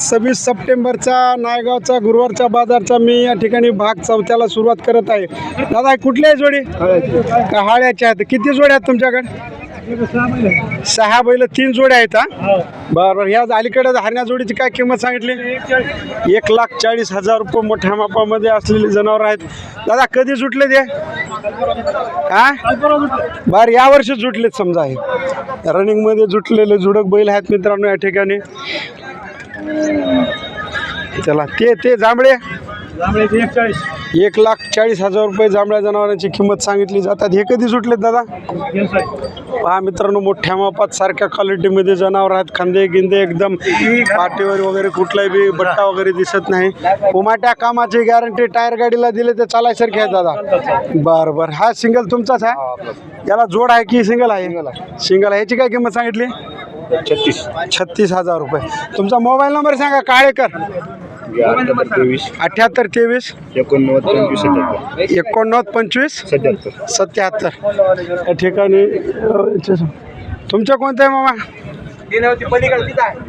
सव्वीस सप्टेंबरचा नायगावचा गुरुवारच्या बाजारचा मी या ठिकाणी भाग चौथ्याला सुरुवात करत आहे. दादा कुठली आहे जोडी? हाळ्याच्या आहेत. किती जोड्या आहेत तुमच्याकडे? सहा बैल तीन जोड्या आहेत हा? बरं बरं ह्या अलीकडे हरण्या जोडीची काय किंमत सांगितली? एक लाख चाळीस हजार रुपये मोठ्या मापामध्ये असलेली जनावर आहेत. दादा कधी सुटले ते हा बरं या वर्षी जुटलेत समजा हे. रनिंगमध्ये जुटलेले जुडक बैल आहेत मित्रांनो या ठिकाणी. चला ते ते जांभळे? एक लाख चाळीस हजार रुपये जांभळ्या जनावरांची किंमत सांगितली जातात. हे कधी सुटलेत दादा? पहा मित्रांनो मोठ्या मापात सारख्या क्वालिटीमध्ये जनावर आहेत. खांदे गिंदे एकदम पाठीवर वगैरे कुठलाही बी बट्टा वगैरे दिसत नाही. उमाट्या कामाची गॅरंटी टायर गाडीला दिले ते चालायसारखे आहे दादा. बरं बरं. हा सिंगल तुमचाच आहे? याला जोड आहे की सिंगल आहे? सिंगल आहे. याची काय किंमत सांगितली? छत्तीस. छत्तीस हजार रुपये. तुमचा मोबाईल नंबर सांगा काळेकर. अठ्याहत्तर तेवीस. एकोणनव्वद पंचवीस सत्याहत्तर. एकोणनव्वद पंचवीस. सत्याहत्तर. सत्याहत्तर. या ठिकाणी अ, इथे- तुमच्या कोणतं आहे मामा?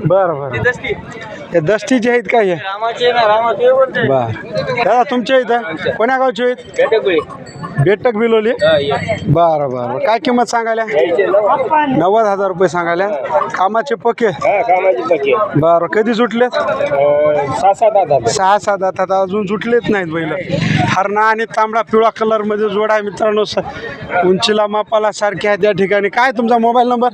बरं बरं. हे दस्तीचे आहेत का हे? बरं. दादा तुमच्या इथं? कोण्या गावचे आहेत? बेटक बिलोली? बरं बरं बरं. काय किंमत सांगायला? नव्वद हजार रुपये सांगायला. कामाचे पके? बरं कधी सुटलेत सहा सात आता अजून सुटलेच नाहीत बैल. हरणा आणि तांबडा पिवळा कलरमध्ये जोड आहे मित्रांनो. स उंचीला मापाला सारखे आहेत त्या ठिकाणी. काय तुमचा मोबाईल नंबर?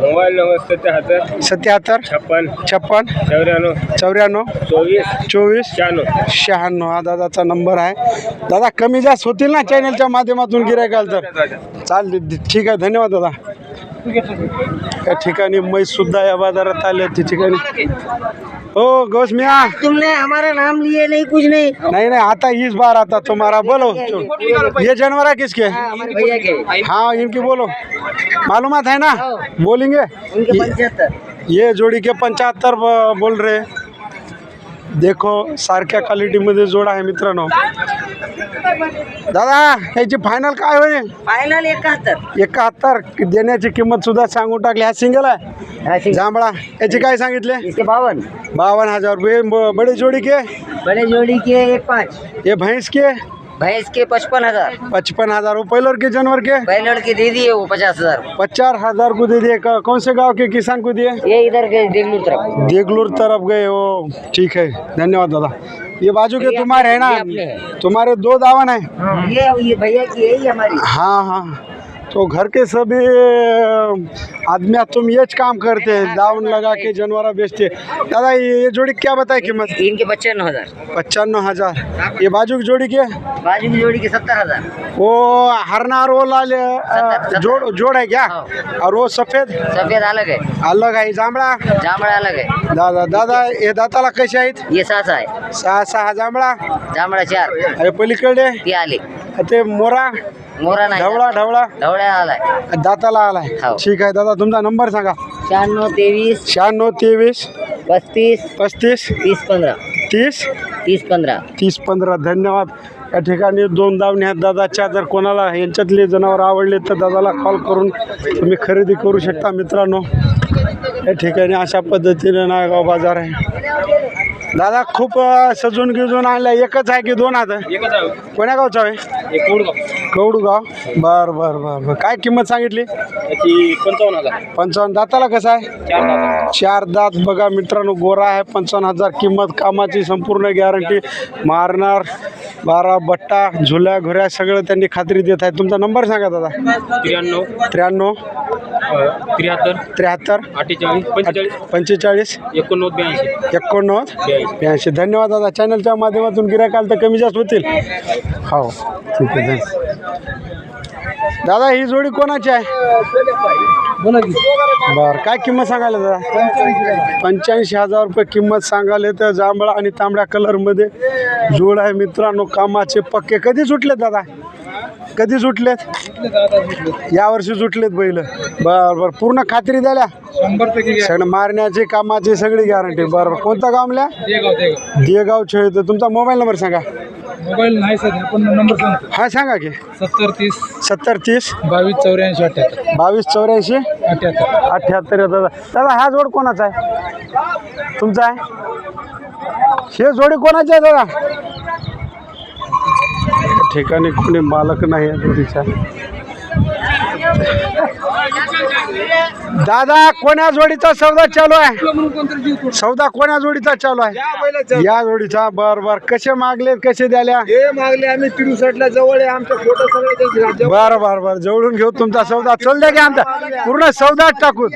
मोबाईल नंबर सत्याहत्तर. सत्याहत्तर. छप्पन. छप्पन. चौऱ्याण्णव. चौऱ्याण्णव? चोवीस. चोवीस? शहाण्णव. शहाण्णव. हा दादाचा नंबर आहे. दादा कमी जास्त होतील ना चॅनलच्या माध्यमातून गिरायकाल तर? चालेल ठीक आहे. धन्यवाद दादा. या ठिकाणी म्हैस सुद्धा या बाजारात आले त्या ठिकाणी. हो गोस मिया. तुमने हमारा नाम लिए नहीं कुछ नहीं। नहीं नहीं आता इस बार आता तुम्हारा बोलो. ये जानवर है किसके हमारे भैया के। हाँ इनकी बोलो. मालूमात है ना? बोलेंगे? ये जोड़ी के पंच्याहत्तर ब- बोल रहे देखो सारख्या क्वालिटीमध्ये जोडा आहे मित्रांनो। दादा याची फायनल काय होईल? फायनल एकाहत्तर. एकाहत्तर. देण्याची किंमत सुद्धा सांगून टाकली. हा सिंगल आहे? जांभळा. याची काय सांगितले? बावन बावन हजार रुपये. बड़ी जोड़ी के? बड़े जोड़ी के एक पाँच. ये भैंस के? भैंस के पचपन हज़ार। पचपन हज़ार वो पहलर के जानवर के? बैलड़ के दे दिए वो पचास हज़ार। पचास हज़ार को दे दिए कौन से गाँव के किसान को दिए ये इधर के देगलूर तरफ़। देगलूर तरफ़ गए वो ठीक है। धन्यवाद दादा। ये बाजू के तुम्हारे है ना? हैं। तुम्हारे दो दावन है? ये ये भैया की यही हमारी। हाँ हाँ। तो घर के सभी आदमी तुम ये काम करते हैं दावन लगा के जानवर बेचते. दादा ये जोड़ी क्या बताए कीमत? इनके पचानवे हजार। पचानवे हजार। ये बाजू की जोड़ी के? बाजू की जोड़ी के सत्तर हजार। वो हरना और वो लाल जोड़ जोड़ है क्या? और वो सफेद? सफेद अलग है। अलग आहे जांभळा जांबड़ा अलग है। दादा दादा हे दाताला कसे आहेत? ये सासा है। सहा सहा जांभळा जांबड़ा चार। अरे पलीकडे? ये आले ते मोरा? मोरा नहीं ढवळा ढवळा. ढवड़ा आला है दाताला आलाय. हो. ठीक आहे दादा तुमचा नंबर सांगा. छियानवे तेईस शहाण्णव तेवीस. पस्तीस. पस्तीस. तीस पंद्रह तीस. तीस पंधरा. तीस पंधरा धन्यवाद. या ठिकाणी दोन दावणी आहेत. दादाच्या जर कोणाला यांच्यातले जनावर आवडले तर दादाला कॉल करून तुम्ही खरेदी करू शकता मित्रांनो. या ठिकाणी अशा पद्धतीने नायगाव बाजार आहे. दादा खूप अं, सजून गिजून आणलं एकच आहे की दोन आता? कोण्या गावचा आहे? कौडू गाव बर बर बर बर. काय किंमत सांगितली? त्याची पंचावन्न हजार. पंचावन्न. दाताला कसं आहे? चार हजार चार दात. बघा मित्रांनो गोरा आहे. पंचावन्न हजार किंमत. कामाची संपूर्ण गॅरंटी मारणार. बारा बट्टा झुल्या घुऱ्या सगळं त्यांनी खात्री देत आहे तुमचा नंबर सांगा दादा. त्र्याण्णव. त्र्याण्णव. त्र्याहत्तर. त्र्याहत्तर. अठ्ठेचाळीस पंचेचाळीस. पंचेचाळीस. एकोणनव्वद ब्याऐंशी. एकोणनव्वद ब्याऐंशी. ब्याऐंशी. धन्यवाद दादा. चॅनलच्या माध्यमातून गिरायक आलं तर कमी जास्त होतील. हो. ठीक आहे. दादा ही जोडी कोणाची आहे? बर काय किंमत सांगायला दादा? पंच्याऐंशी हजार रुपये किंमत सांगायला तर जांभळा आणि तांबड्या कलरमध्ये जोड आहे मित्रांनो कामाचे पक्के. कधी सुटलेत दादा? कधी सुटलेत? यावर्षी सुटलेत बैल. बर बर. पूर्ण खात्री द्याल्या सगळं मारण्याची कामाची सगळी गॅरंटी बरं बरं. कोणता गावल्या देगावचे तर तुमचा मोबाईल नंबर सांगा. मोबाईल नाही सध्या पण नंबर सांग हा सांगा की. सत्तर तीस सत्तर तीस. बावीस चौऱ्याऐंशी अठ्ठ्याहत्तर बावीस चौऱ्याऐंशी? अठ्ठ्याहत्तर अठ्ठ्याहत्तर दादा दादा हा जोड कोणाचा आहे? तुमचा आहे? हे जोडी कोणाची आहे दादा? ठिकाणी कोणी मालक नाही आहे जोडीचा. दादा कोण्या जोडीचा सौदा चालू आहे? सौदा कोण्या जोडीचा चालू आहे? या जोडीचा बर बर. कसे मागले कसे द्याल्या? हे मागले आम्ही तिरुसटला जवळ आहे आमच्या फोटो सगळे बर बर बर. जवळून घेऊ तुमचा सौदा. चल द्या की आमचा. पूर्ण सौदा टाकून.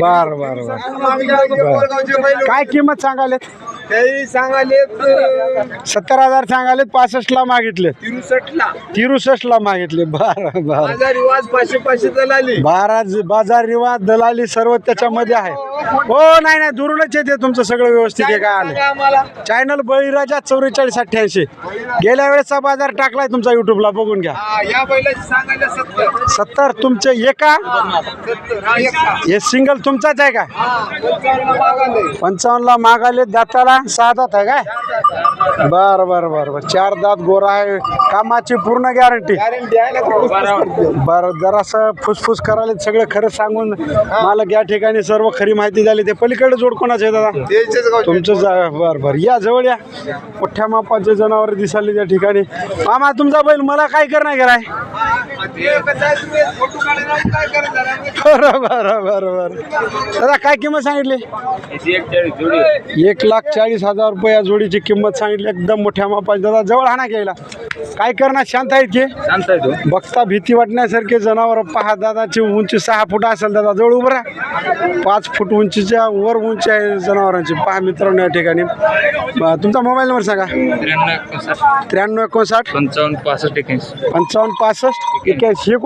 बर बर बर. काय किंमत सांगाले सांगाले सत्तर हजार सांगाले पासष्टला मागितले. तिरुसटला तिरुसष्टला मागितले. बर बर. माझा रिवाज पाचशे पाचशे दलाली. बारा बाजार रिवाज दलाली सर्व त्याच्यामध्ये आहे. हो नाही नाही दुरूनच येते तुमचं सगळं व्यवस्थित आहे काय आलं. आम्हाला. चॅनल बळीराजा चौवेचाळीस अठ्ठ्याऐंशी. गेल्या वेळेसचा बाजार टाकलाय तुमचा युट्यूबला बघून घ्या. हा, या बैलाची सांगायला सत्तर. सत्तर तुमचे एका? सत्तर हा एक? हे सिंगल तुमचाच आहे का? हा, पंचावन्न पंचावन्नला मागाले दाताला सहा दात आहे काय? बर बर बर बर. चार दात गोरा आहे. कामाची पूर्ण गॅरंटी. बरं. जरासं फुसफुस करायला सगळं खरं सांगून मला या ठिकाणी सर्व खरी माहिती झाली. ते पलीकडे जोड कोणाचं आहे दादा. तुमचं जा- बरं बरं. या जवळ या. मोठ्या मापाचे जनावर दिसाले त्या ठिकाणी. मामा तुमचा बैल मला काय करणार? बरं बरं बरं बरं. दादा काय किंमत सांगितली? एक लाख चाळीस हजार रुपये या जोडीची किंमत सांगितली. एकदम मोठ्या मापाची. दादा जवळ हाना घ्यायला. काय करणार? शांत आहेत की? शांत आहे तो बघता भीती वाटण्यासारखे जनावर. पहा दादाची उंची सहा फूट असेल दादा. जवळ उभं राहा. पाच फूट उंचीच्या वर उंची आहे जनावरांची. पहा मित्रांनो या ठिकाणी. तुमचा मोबाईल नंबर सांगा. त्र्याण्णव एकोणसाठ. त्र्याण्णव एकोणसाठ. पंचावन्न पासष्ट एक्याऐंशी. पंचावन्न पासष्ट एक्याऐंशी. हे कोण